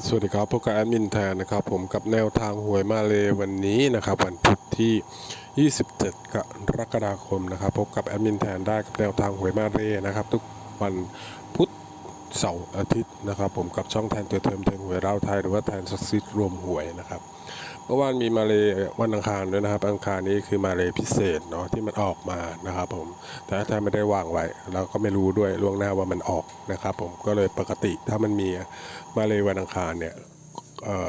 สวัสดีครับพบกับแอดมินแทนนะครับผมกับแนวทางหวยมาเลยวันนี้นะครับวันพุธที่ 27 กรกฎาคมนะครับพบกับแอดมินแทนได้กับแนวทางหวยมาเลยนะครับทุกวันพุธ เสาร์อาทิตย์นะครับ ผมกับช่องแทนตัวเทิมแทนหวยเราไทยหรือว่าแทนซักซิดรวมหวยนะครับเมื่อวานมีมาเลยวันอังคารด้วยนะครับ อังคารนี้คือมาเลยพิเศษเนาะที่มันออกมานะครับ ผมแต่ถ้าไม่ได้วางไว้เราก็ไม่รู้ด้วยล่วงหน้าว่ามันออกนะครับ ผมก็เลยปกติถ้ามันมีมาเลยวันอังคารเนี่ย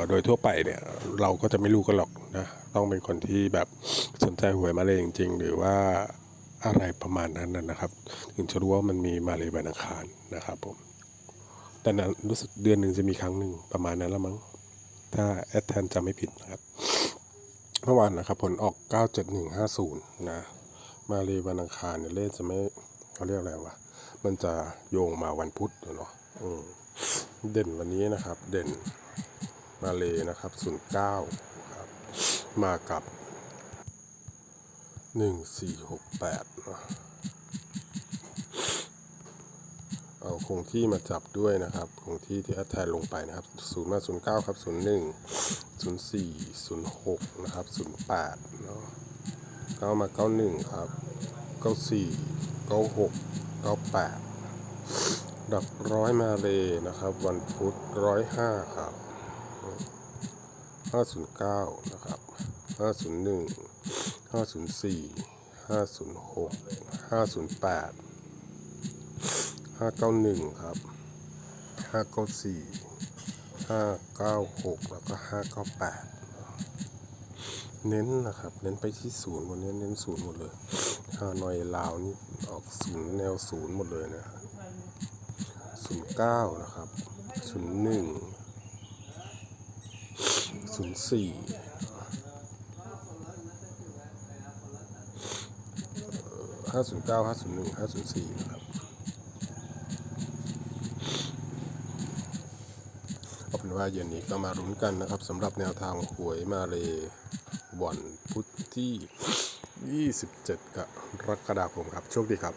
โดยทั่วไปเนี่ยเราก็จะไม่รู้กันหรอกนะต้องเป็นคนที่แบบสนใจหวยมาเลยจริงๆหรือว่าอะไรประมาณนั้นนะครับ ถึงจะรู้ว่ามันมีมาเลยวันอังคารนะครับผม แต่นั้นรู้สึกเดือนหนึ่งจะมีครั้งหนึ่งประมาณนั้นละมั้ง ถ้าแอดแทนจำไม่ผิดนะครับ เมื่อวานนะครับ ผลออก 97150 นะ มาเลยวันอังคารเนี่ยเลขจะไม่เขาเรียกอะไรวะ มันจะโยงมาวันพุธเนาะเด่นวันนี้นะครับ เด่นมาเลยนะครับ 09 ครับ มากับ 1468นะ เอาคงที่มาจับด้วยนะครับ คงที่ที่แอดแทนลงไปนะครับ0มา09 ครับ 01 04 06 นะครับ 08 เนาะ9มา 91 ครับ 94 96 98 ดับร้อยมาเลยนะครับ วันพุธร้อยห้าครับ 509 นะครับ 501 504 506 508 591ครับ594 596แล้วก็598เน้นนะครับ เน้นไปที่ศูนย์วันนี้เน้นศูนย์หมดเลยฮานอยลาวนี่ออกศูนย์แนวศูนย์หมดเลยนะศูนย์เก้านะครับศูนย์หนึ่งศูนย์สี่ห้าศูนย์เก้าห้าศูนย์หนึ่งห้าศูนย์สี่นะครับเอาเป็น ว่าเย็นนี้ก็มารุ้นกันนะครับสำหรับแนวทางหวยมาเลยวันพุธที่ 27 กรกฎาคมครับ โชคดีครับ